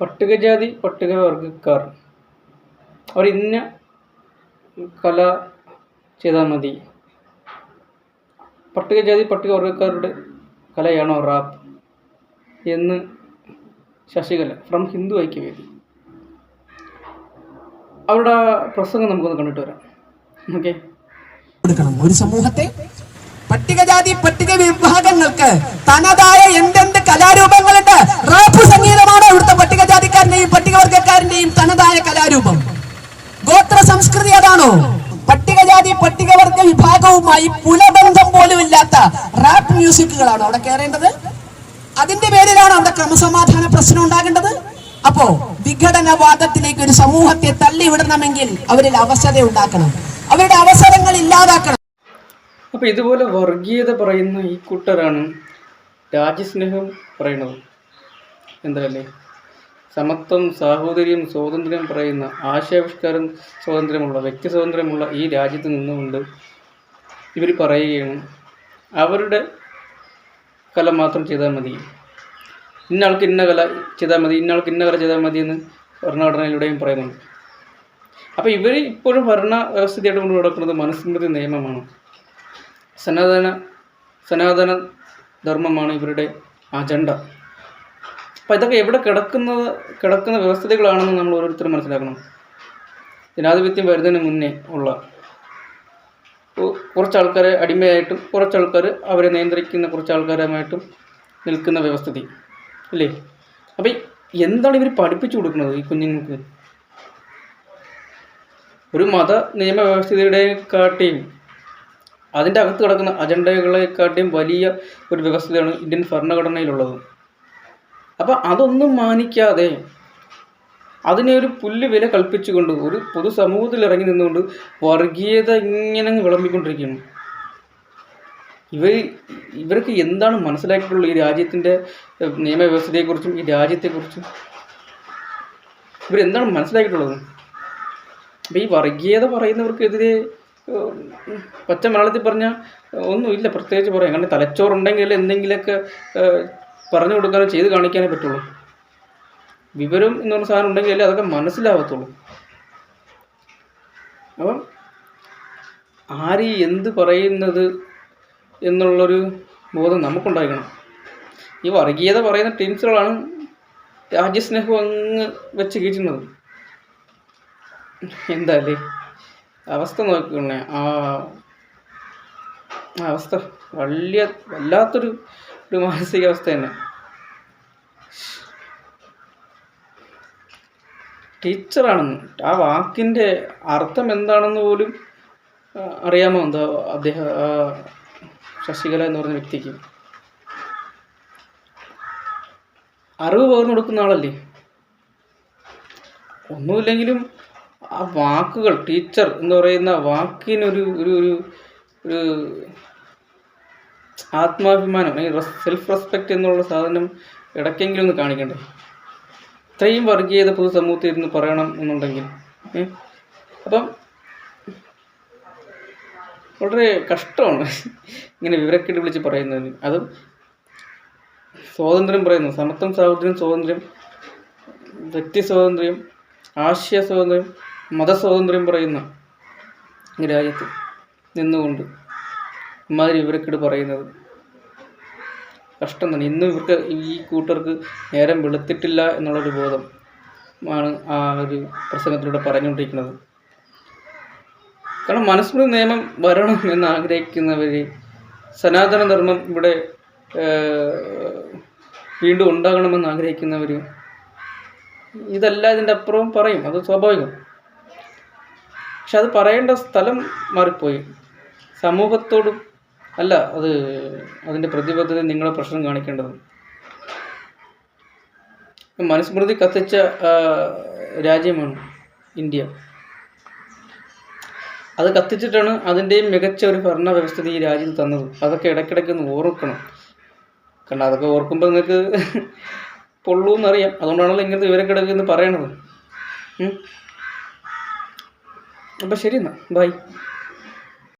പട്ടികജാതി പട്ടികവർഗക്കാർ അവർ ഇന്ന കല ചെയ്താൽ മതി. പട്ടികജാതി പട്ടികവർഗക്കാരുടെ കലയാണോ റാപ്പ് എന്ന് ശശികല ഫ്രം ഹിന്ദു ഐക്യവേദി അവരുടെ ആ പ്രസംഗം നമുക്കൊന്ന് കണ്ടിട്ട് വരാം. ഓക്കെ ഒരു സമൂഹത്തെ പട്ടികജാതി പട്ടിക വിഭാഗങ്ങൾക്ക് തനതായ എന്തെന്ത് പട്ടികജാതി പട്ടികവർഗ വിഭാഗവുമായി പുലബന്ധം പോലും ഇല്ലാത്ത റാപ്പ് മ്യൂസിക്കുകളാണ് അവിടെ കയറേണ്ടത് അതിന്റെ പേരിലാണ് അവിടെ ക്രമസമാധാന പ്രശ്നം ഉണ്ടാകേണ്ടത്. അപ്പോ വിഘടനവാദത്തിലേക്ക് ഒരു സമൂഹത്തെ തള്ളിവിടണമെങ്കിൽ അവരിൽ അവസര ഉണ്ടാക്കണം. അവരുടെ അവസരങ്ങൾ ഇല്ലാതാക്കണം. അപ്പൊ ഇതുപോലെ വർഗീയത പറയുന്ന ഈ കൂട്ടരാണ് രാജ്യസ്നേഹം പറയണത് എന്തല്ലേ സമത്വം സാഹോദര്യം സ്വാതന്ത്ര്യം പറയുന്ന ആശയാവിഷ്കാരം സ്വാതന്ത്ര്യമുള്ള വ്യക്തി സ്വാതന്ത്ര്യമുള്ള ഈ രാജ്യത്ത് നിന്നുകൊണ്ട് ഇവർ പറയുകയാണ് അവരുടെ കല മാത്രം ചെയ്താൽ മതി. ഇന്നാൾക്ക് ഇന്ന കല ചെയ്താൽ മതി ഇന്നാൾക്ക് ഇന്ന കല ചെയ്താൽ മതി എന്ന് ഭരണഘടനയിലൂടെയും പറയുന്നുണ്ട്. അപ്പോൾ ഇവർ ഇപ്പോഴും ഭരണ വ്യവസ്ഥയായിട്ട് കൊണ്ട് നടക്കുന്നത് മനുസ്മൃതി നിയമമാണ്. സനാതന സനാതന ധർമ്മമാണ് ഇവരുടെ അജണ്ട. അപ്പം ഇതൊക്കെ എവിടെ കിടക്കുന്നത് കിടക്കുന്ന വ്യവസ്ഥിതികളാണെന്ന് നമ്മൾ ഓരോരുത്തരും മനസ്സിലാക്കണം. ജനാധിപത്യം വരുന്നതിന് മുന്നേ ഉള്ള കുറച്ചാൾക്കാരെ അടിമയായിട്ടും കുറച്ച് ആൾക്കാർ അവരെ നിയന്ത്രിക്കുന്ന കുറച്ച് ആൾക്കാരുമായിട്ടും നിൽക്കുന്ന വ്യവസ്ഥിതി. അല്ലേ അപ്പം എന്താണ് ഇവർ പഠിപ്പിച്ചു കൊടുക്കുന്നത് ഈ കുഞ്ഞുങ്ങൾക്ക്? ഒരു മത നിയമ വ്യവസ്ഥിതിയുടെക്കാട്ടിയും അതിന്റെ അകത്ത് കിടക്കുന്ന അജണ്ടകളെക്കാട്ടിയും വലിയ ഒരു വ്യവസ്ഥയാണ് ഇന്ത്യൻ ഭരണഘടനയിലുള്ളത്. അപ്പം അതൊന്നും മാനിക്കാതെ അതിനെ ഒരു പുല്ല് വില കൽപ്പിച്ചുകൊണ്ട് ഒരു പൊതുസമൂഹത്തിൽ ഇറങ്ങി നിന്നുകൊണ്ട് വർഗീയത ഇങ്ങനെ വിളമ്പിക്കൊണ്ടിരിക്കുന്നു ഇവർ ഇവർക്ക് എന്താണ് മനസ്സിലാക്കിയിട്ടുള്ളത് ഈ രാജ്യത്തിന്റെ നിയമവ്യവസ്ഥയെക്കുറിച്ചും ഈ രാജ്യത്തെക്കുറിച്ചും? ഇവരെന്താണ് മനസ്സിലാക്കിയിട്ടുള്ളത്? അപ്പം ഈ വർഗീയത പറയുന്നവർക്കെതിരെ പച്ച മലയാളത്തിൽ പറഞ്ഞാൽ ഒന്നുമില്ല പ്രത്യേകിച്ച് പറയാം. കാരണം തലച്ചോറുണ്ടെങ്കിൽ എന്തെങ്കിലുമൊക്കെ പറഞ്ഞു കൊടുക്കാനോ ചെയ്ത് കാണിക്കാനേ പറ്റുള്ളൂ. വിവരം എന്ന് പറഞ്ഞ സാധനം ഉണ്ടെങ്കിൽ അതൊക്കെ മനസ്സിലാവത്തുള്ളൂ. അപ്പം ആര് എന്ത് പറയുന്നത് എന്നുള്ളൊരു ബോധം നമുക്കുണ്ടായിരിക്കണം. ഈ വർഗീയത പറയുന്ന ടീംസുകളാണ് രാജ്യസ്നേഹം അങ്ങ് വെച്ച് കീറ്റുന്നത്. എന്തായാലേ അവസ്ഥ നോക്കിക്കോണേ. ആ ആ അവസ്ഥ വലിയ വല്ലാത്തൊരു ഒരു മാനസികാവസ്ഥ തന്നെ. ടീച്ചറാണെന്ന്. ആ വാക്കിന്റെ അർത്ഥം എന്താണെന്ന് പോലും അറിയാമോ? എന്താ അദ്ദേഹം ശശികല എന്ന് പറഞ്ഞ വ്യക്തിക്ക്. അറിവ് പകർന്നു കൊടുക്കുന്ന ആളല്ലേ? ഒന്നുമില്ലെങ്കിലും ആ വാക്കുകൾ ടീച്ചർ എന്ന് പറയുന്ന വാക്കിനൊരു ഒരു ഒരു ആത്മാഭിമാനം അല്ലെങ്കിൽ സെൽഫ് റെസ്പെക്റ്റ് എന്നുള്ള സാധനം ഇടയ്ക്കെങ്കിലും ഒന്ന് കാണിക്കണ്ടേ? ഇത്രയും വർഗീയത പൊതുസമൂഹത്തിൽ ഇരുന്ന് പറയണം എന്നുണ്ടെങ്കിൽ? അപ്പം വളരെ കഷ്ടമാണ് ഇങ്ങനെ വിവരക്കേട് വിളിച്ച് പറയുന്നതിന്. അതും സ്വാതന്ത്ര്യം പറയുന്നു. സമത്വം സാഹോദര്യം സ്വാതന്ത്ര്യം വ്യക്തി സ്വാതന്ത്ര്യം ആശയ സ്വാതന്ത്ര്യം മതസ്വാതന്ത്ര്യം പറയുന്ന രാജ്യത്ത് നിന്നുകൊണ്ട് ഇമാതിരി ഇവരൊക്കെയാണ് പറയുന്നത്. കഷ്ടം തന്നെ. ഇന്നും ഇവർക്ക് ഈ കൂട്ടർക്ക് നേരം വെളുത്തിട്ടില്ല എന്നുള്ളൊരു ബോധം ആണ് ആ ഒരു പ്രസംഗത്തിലൂടെ പറഞ്ഞുകൊണ്ടിരിക്കുന്നത്. കാരണം മനസ്മൃതി നിയമം വരണം എന്ന് ആഗ്രഹിക്കുന്നവർ സനാതന ധർമ്മം ഇവിടെ വീണ്ടും ഉണ്ടാകണമെന്ന് ആഗ്രഹിക്കുന്നവർ ഇതല്ല ഇതിന്റെ അപ്പുറവും പറയും. അത് സ്വാഭാവികം. പക്ഷെ അത് പറയേണ്ട സ്ഥലം മാറിപ്പോയി. സമൂഹത്തോടും അല്ല അത് അതിന്റെ പ്രതിബദ്ധത നിങ്ങളെ പ്രശ്നം കാണിക്കേണ്ടത്. മനുസ്മൃതി കത്തിച്ച രാജ്യമാണ് ഇന്ത്യ. അത് കത്തിച്ചിട്ടാണ് അതിന്റെയും മികച്ച ഒരു ഭരണ വ്യവസ്ഥിതി ഈ രാജ്യത്ത് തന്നത്. അതൊക്കെ ഇടയ്ക്കിടയ്ക്ക് ഒന്ന് ഓർക്കണം. കാരണം അതൊക്കെ ഓർക്കുമ്പോൾ നിങ്ങൾക്ക് പൊള്ളൂന്നറിയാം. അതുകൊണ്ടാണല്ലോ ഇങ്ങനത്തെ വിവരക്കിടക്ക് എന്ന് പറയണത്. അപ്പം ശരി എന്നാൽ ബൈ.